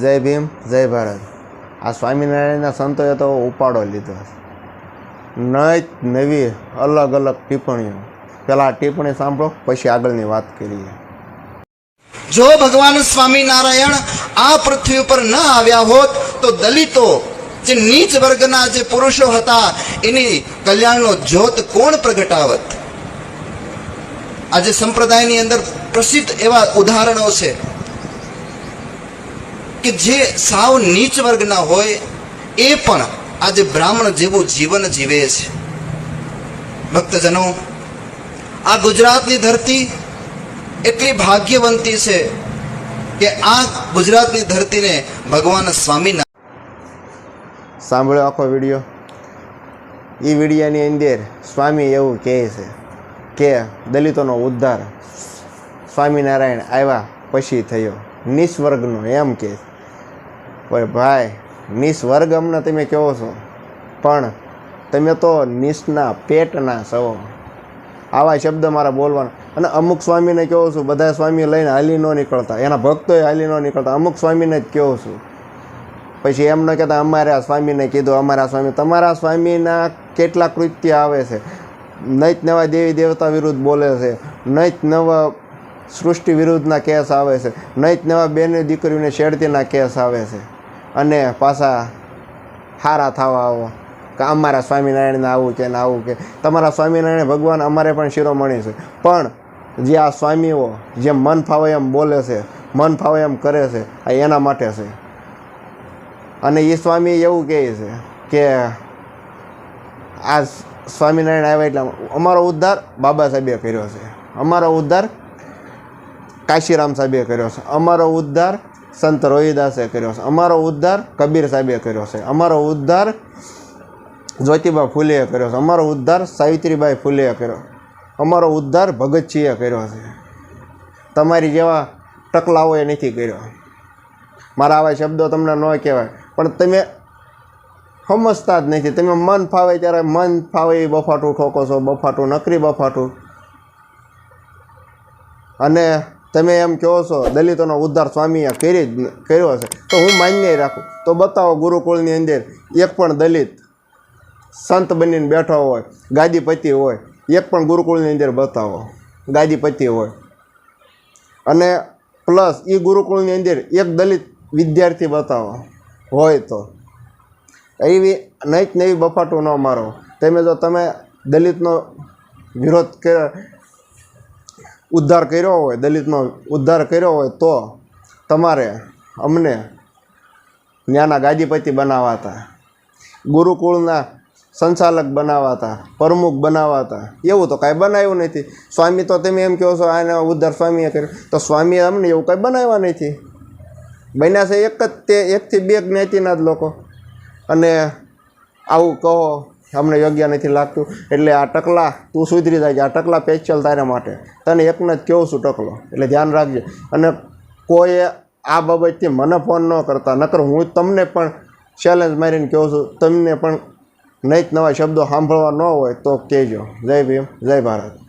જય ભીમ, જય ભારત. આ સ્વામિનારાયણના સંતોએ તો ઉપાડો લીધો નય નવી અલગ અલગ ટિપ્પણીઓ. પહેલાં ટિપ્પણી સાંભળો, પછી આગળની વાત કરીએ. જો ભગવાન સ્વામિનારાયણ આ પૃથ્વી ઉપર ન આવ્યા હોત, તો દલિતો, જે નીચ વર્ગના જે પુરુષો હતા, એની કલ્યાણનો જ્યોત કોણ પ્રગટાવત? આજે સંપ્રદાયની અંદર પ્રસિદ્ધ એવા ઉદાહરણો છે. કે જે સાવ નીચ વર્ગના હોય, એ પણ આજે બ્રાહ્મણ જેવું જીવન જીવે છે. ભક્તજનો, આ ગુજરાતની ધરતી એટલી ભાગ્યવંતી છે કે આ ગુજરાતની ધરતીને ભગવાન સ્વામીના સાંભળ્યો આખો વીડિયો. એ વિડીયાની અંદર સ્વામી એવું કહે છે કે દલિતોનો ઉદ્ધાર સ્વામિનારાયણ આવ્યા પછી થયો. નિસ્વર્ગનો એમ કે પણ ભાઈ નિસ્વર્ગ અમને તમે કહો છો? પણ તમે તો નિસના પેટના છો. આવા શબ્દ મારા બોલવાના. અને અમુક સ્વામીને કહું છું, બધા સ્વામી લઈને હાલી ન નીકળતા. એના ભક્તોએ હાલી ન નીકળતા. અમુક સ્વામીને જ કહું છું. પછી એમ ન કહેતા, અમારે આ સ્વામીને કીધું, અમારા સ્વામી. તમારા સ્વામીના કેટલા કૃત્ય આવે છે. નૈત નવા દેવી દેવતા વિરુદ્ધ બોલે છે. નૈત નવા સૃષ્ટિ વિરુદ્ધના કેસ આવે છે. નૈત નવા બેને દીકરીઓને છેડતીના કેસ આવે છે. અને પાછા હારા થવા આવો. કે અમારા સ્વામિનારાયણને આવું કે ને આવું કે. તમારા સ્વામિનારાયણ ભગવાન અમારે પણ શિરોમણી છે. પણ જે આ સ્વામીઓ જે મન ફાવે એમ બોલે છે, મન ફાવે એમ કરે છે, આ એના માટે છે. અને એ સ્વામી એવું કહે છે કે આ સ્વામિનારાયણ આવ્યા એટલે અમારો ઉદ્ધાર બાબા સાહેબે કર્યો છે. અમારો ઉદ્ધાર કાશીરામ સાહેબે કર્યો છે. અમારો ઉદ્ધાર સંત રોહિદાસે કર્યો છે. અમારો ઉદ્ધાર કબીર સાહેબે કર્યો છે. અમારો ઉદ્ધાર જ્યોતિબા ફૂલેએ કર્યો છે. અમારો ઉદ્ધાર સાવિત્રીબાઈ ફૂલેએ કર્યો. અમારો ઉદ્ધાર ભગતસિંહે કર્યો છે. તમારી જેવા ટકલાઓએ નથી કર્યો. મારા આવા શબ્દો તમને ન કહેવાય. પણ તમે સમજતા જ નથી. તમે મન ફાવે ત્યારે મન ફાવે એ બફાટું ઠોકો છો. બફાટું નકરી બફાટું. અને તમે એમ કહો છો, દલિતોનો ઉદ્ધાર સ્વામીએ કરી જ કર્યો છે તો હું માન્ય રાખું. તો બતાવો ગુરુકુળની અંદર એક પણ દલિત સંત બનીને બેઠો હોય, ગાદીપતિ હોય, એક પણ ગુરુકુળની અંદર બતાવો, ગાદીપતિ હોય. અને પ્લસ એ ગુરુકુળની અંદર એક દલિત વિદ્યાર્થી બતાવો, હોય તો. એવી નઈક નવી બફાટું ન મારો. તમે જો તમે દલિતનો વિરોધ કર્યો ઉદ્ધાર કર્યો હોય, દલિતનો ઉદ્ધાર કર્યો હોય તો તમારે અમને ત્યાંના ગાદીપતિ બનાવાતા, ગુરુકુળના સંચાલક બનાવાતા, પ્રમુખ બનાવાતા. એવું તો કાંઈ બનાવ્યું નથી. સ્વામી તો તમે એમ કહો છો, આને ઉદ્ધાર સ્વામીએ કર્યો. તો સ્વામીએ અમને એવું કાંઈ બનાવ્યા નથી. બન્યા છે એક જ તે એકથી બે જ્ઞાતિના જ લોકો. અને આવું કહો અમને યોગ્ય નથી લાગતું. એટલે આ ટકલા તું સુધરી જાય આ ટકલા પેચલ તારા માટે. તને એકને જ કહું છું ટકલો. એટલે ધ્યાન રાખજે. અને કોઈએ આ બાબતથી મને ફોન ન કરતા. નકર હું તમને પણ ચેલેન્જ મારીને કહું છું. તમને પણ નહીં નવા શબ્દો સાંભળવા ન હોય તો કહેજો. જય ભીમ, જય ભારત.